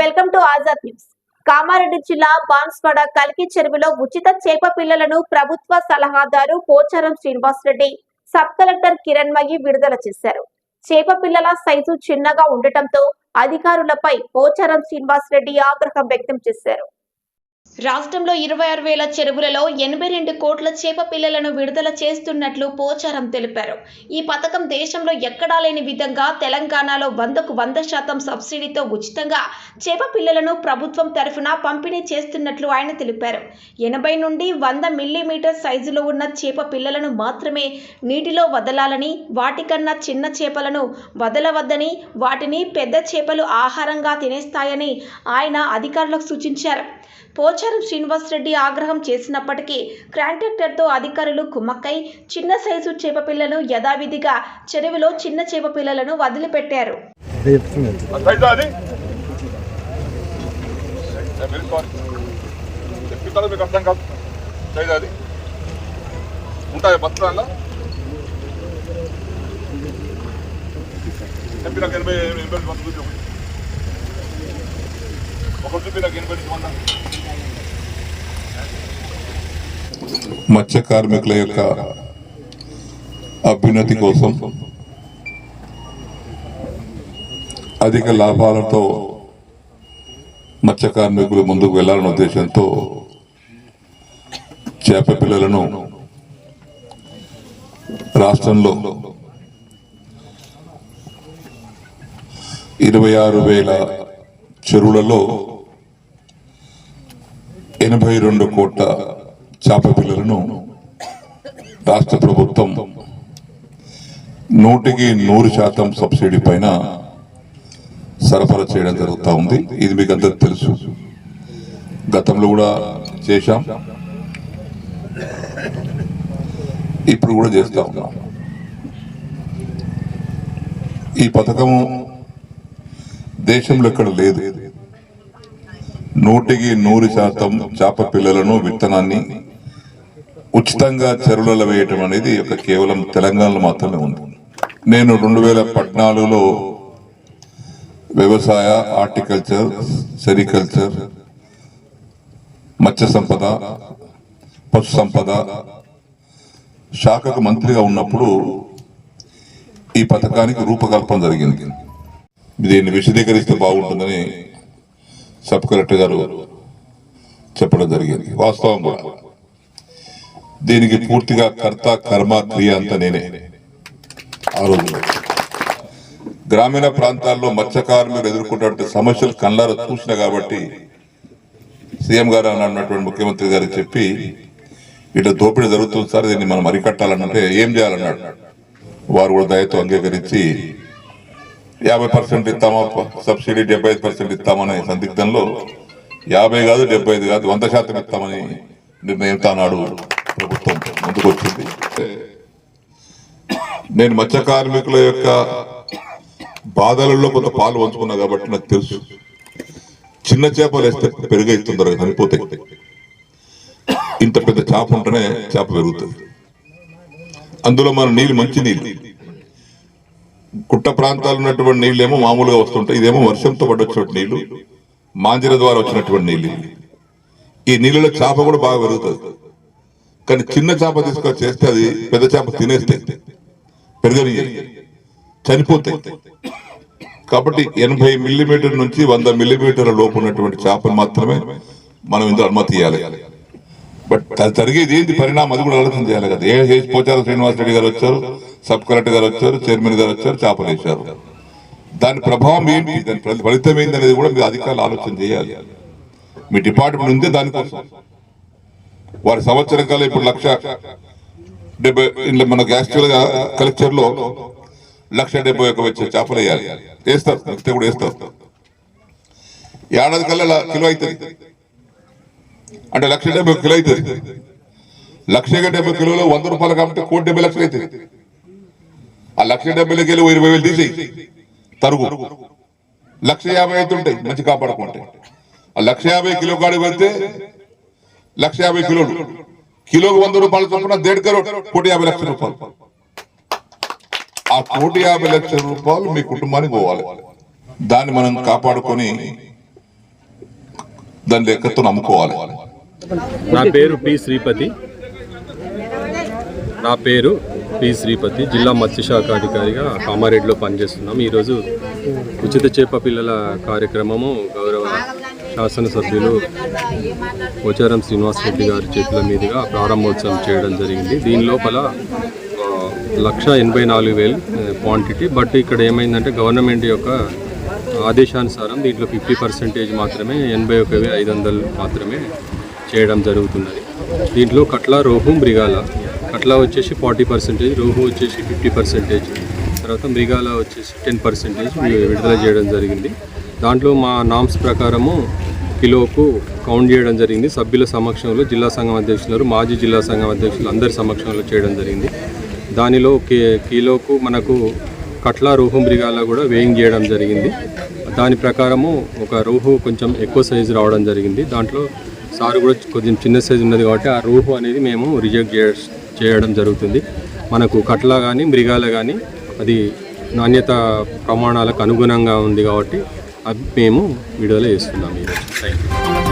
Welcome to Azad news. Kamareddy జిల్లా బాన్స్వాడ కల్కి చెరువులో ఉచిత చేప పిల్లలను ప్రభుత్వ సలహాదారు పోచారం శ్రీనివాస్ రెడ్డి సబ్ కలెక్టర్ కిరణ్ కిరణ్మయి విడుదల చేశారు. చేప పిల్లల సైజు చిన్నగా ఉండటంతో అధికారులపై పోచారం శ్రీనివాస్ రెడ్డి ఆగ్రహం వ్యక్తం చేశారు. రాష్ట్రంలో ఇరవై ఆరు వేల చెరువులలో ఎనభై రెండు కోట్ల చేప పిల్లలను విడుదల చేస్తున్నట్లు పోచారం తెలిపారు. ఈ పథకం దేశంలో ఎక్కడా లేని విధంగా తెలంగాణలో వందకు వంద శాతం సబ్సిడీతో ఉచితంగా చేప పిల్లలను ప్రభుత్వం తరఫున పంపిణీ చేస్తున్నట్లు ఆయన తెలిపారు. ఎనభై నుండి వంద మిల్లీమీటర్ సైజులో ఉన్న చేప పిల్లలను మాత్రమే నీటిలో వదలాలని వాటికన్నా చిన్న చేపలను వదలవద్దని వాటిని పెద్ద చేపలు ఆహారంగా తినేస్తాయని ఆయన అధికారులకు సూచించారు. పోచారం పోచారం శ్రీనివాసరెడ్డి ఆగ్రహం చేసినప్పటికీ కాంట్రాక్టర్తో అధికారులు కుమ్మక్కై చిన్న సైజు చేప పిల్లను యథావిధిగా చెరువులో చిన్న చేప పిల్లలను వదిలిపెట్టారు. సైడ్ అది చెప్పి నాకు ఎనభై ఎనభై మంది ఒకటి చూపి నాకు ఎనభై వంద మత్స్య కార్మికుల యొక్క అభ్యున్నతి కోసం అధిక లాభాలతో మత్స్య కార్మికులు ముందుకు వెళ్ళాలనే ఉద్దేశంతో చేప పిల్లలను రాష్ట్రంలో ఇరవై ఆరు వేల చెరువులలో ఎనభై రెండు కోట్ల చేప పిల్లలను రాష్ట్ర ప్రభుత్వం నూటికి నూరు శాతం సబ్సిడీ పైన సరఫరా చేయడం జరుగుతూ ఉంది. ఇది మీకు అందరికి తెలుసు. గతంలో కూడా చేశాం. ఇప్పుడు కూడా చేస్తూ ఉన్నాం. ఈ పథకము దేశంలో ఎక్కడ లేదు. నూటికి నూరు శాతం చేప పిల్లలను విత్తనాన్ని ఉచితంగా చెరువులలో వేయటం అనేది ఒక కేవలం తెలంగాణలో మాత్రమే ఉంది. నేను రెండు వేల పద్నాలుగులో వ్యవసాయ హార్టికల్చర్ సెరికల్చర్ మత్స్య సంపద పశు సంపద శాఖకు మంత్రిగా ఉన్నప్పుడు ఈ పథకానికి రూపకల్పన జరిగింది. దీన్ని విశదీకరిస్తే బాగుంటుందని సబ్ కలెక్టర్ గారు చెప్పడం జరిగింది. వాస్తవం కూడా. దీనికి పూర్తిగా కర్త కర్మ క్రియ అంతా నేనే. ఆ గ్రామీణ ప్రాంతాల్లో మత్స్యకారులు ఎదుర్కొన్నటువంటి సమస్యలు కళ్ళారు చూసిన కాబట్టి సీఎం గారు అని అన్నటువంటి ముఖ్యమంత్రి గారు చెప్పి ఇట్లా దోపిడీ జరుగుతుంది సార్ దీన్ని మనం అరికట్టాలంటే ఏం చేయాలన్నాడు. వారు కూడా దయతో అంగీకరించి యాభై పర్సెంట్ ఇస్తామా సబ్సిడీ డెబ్బై ఐదు పర్సెంట్ ఇస్తామనే సందిగ్ధంలో యాభై కాదు డెబ్బై ఐదు కాదు వంద శాతం ఇస్తామని నిర్ణయంతో నాడు ప్రభుత్వం ముందుకొచ్చింది నేను మత్స్య కార్మికుల యొక్క బాధలలో కొంత పాలు పంచుకున్నా కాబట్టి నాకు తెలుసు. చిన్న చేపలు వేస్తే పెరుగు ఇస్తుందరు చనిపోతాయి. ఇంత పెద్ద చేప ఉంటేనే చేప పెరుగుతుంది. అందులో మన నీళ్ళు మంచి నీళ్ళు. కుట్ట ప్రాంతాలు ఉన్నటువంటి నీళ్ళేమో మామూలుగా వస్తుంటాయి. ఇదేమో వర్షంతో పడొచ్చినటువంటి నీళ్ళు మాంజిర ద్వారా వచ్చినటువంటి నీళ్ళు. ఈ నీళ్ళలో చేప కూడా బాగా పెరుగుతుంది. కానీ చిన్న చేప తీసుకొని చేస్తే అది పెద్ద చేప తినేస్తే పెరగని చనిపోతాయి. కాబట్టి ఎనభై మిల్లీమీటర్ నుంచి వంద మిల్లీమీటర్ల లోపు ఉన్నటువంటి చేపలు మాత్రమే మనం ఇందులో అనుమతి ఇవ్వాలి బట్ అది జరిగేది ఏంటి? పరిణామం అది కూడా ఆలోచన చేయాలి కదా. ఏ హెచ్ పోచారం శ్రీనివాస్ రెడ్డి గారు వచ్చారు సబ్ కలెక్టర్ గారు వచ్చారు చైర్మన్ గారు వచ్చారు చేపలు వేశారు. దాని ప్రభావం ఏంటి? దాని ఫలితం ఏంటి అనేది కూడా మీరు అధికారులు ఆలోచన చేయాలి. మీ డిపార్ట్మెంట్ ఉంది దానికోసం. వారి సంవత్సరం కాలం ఇప్పుడు లక్ష డెబ్బై ఇంట్లో మనకు యాక్చువల్గా కలెక్చర్లో లక్ష డెబ్బై ఒక వచ్చే చేపలు వేయాలి. వేస్తారు మిగతా కూడా వేస్తారు ఏడాది కల్లా కిలో అవుతుంది. అంటే లక్ష డెబ్బై కిలో అవుతుంది. లక్ష డెబ్బై కిలోలో వంద రూపాయలు కాబట్టి కోటి డెబ్బై లక్షలు అవుతుంది. ఆ లక్ష డెబ్బై వెళ్ళి ఇరవై వేలు తీసి తరుగు. లక్ష యాభై అవుతుంటాయి. మంచి కాపాడుకుంటే. ఆ లక్ష యాభై కిలో కాడికి పెడితే లక్ష యాభై కిలోలు. కిలోకి వంద రూపాయలు చొప్పున దేడు కరోడ్ కోటి యాభై లక్షల రూపాయలు. ఆ కోటి యాభై లక్షల రూపాయలు మీ కుటుంబానికి పోవాలి. దాన్ని మనం కాపాడుకొని దాని లెక్కతో నమ్ముకోవాలి. నా పేరు పి శ్రీపతి. నా పేరు పి శ్రీపతి. జిల్లా మత్స్యశాఖ అధికారిగా కామారెడ్డిలో పనిచేస్తున్నాం. ఈరోజు ఉచిత చేప పిల్లల కార్యక్రమము గౌరవ శాసనసభ్యులు పోచారం శ్రీనివాస్ రెడ్డి గారి చేతుల మీదుగా ప్రారంభోత్సవం చేయడం జరిగింది. దీని లోపల లక్ష ఎనభై నాలుగు వేలు క్వాంటిటీ బట్ ఇక్కడ ఏమైందంటే గవర్నమెంట్ యొక్క ఆదేశానుసారం దీంట్లో ఫిఫ్టీ పర్సెంటేజ్ మాత్రమే ఎనభై ఒక వేల ఐదు వందలు మాత్రమే చేయడం జరుగుతున్నది. దీంట్లో కట్ల రోహు మృగాల. కట్ల వచ్చేసి ఫార్టీ పర్సెంటేజ్ రోహు వచ్చేసి ఫిఫ్టీ పర్సెంటేజ్. తర్వాత మృగాల వచ్చేసి టెన్ పర్సెంటేజ్ విడుదల చేయడం జరిగింది. దాంట్లో మా నామ్స్ ప్రకారము కిలోకు కౌంట్ చేయడం జరిగింది. సభ్యుల సమక్షంలో జిల్లా సంఘం అధ్యక్షులు మాజీ జిల్లా సంఘం అధ్యక్షులు అందరి సమక్షంలో చేయడం జరిగింది. దానిలో కి కిలోకు మనకు కట్ల రోహు మృగాల కూడా వేయింగ్ చేయడం జరిగింది. దాని ప్రకారము ఒక రోహు కొంచెం ఎక్కువ సైజు రావడం జరిగింది. దాంట్లో సారు కూడా కొంచెం చిన్న సైజు ఉన్నది కాబట్టి ఆ రోహు అనేది మేము రిజెక్ట్ చేయ చేయడం జరుగుతుంది. మనకు కట్ల కానీ మృగాల కానీ అది నాణ్యత ప్రమాణాలకు అనుగుణంగా ఉంది కాబట్టి మేము వీడియోలో చేస్తున్నాం ఈరోజు థ్యాంక్ యూ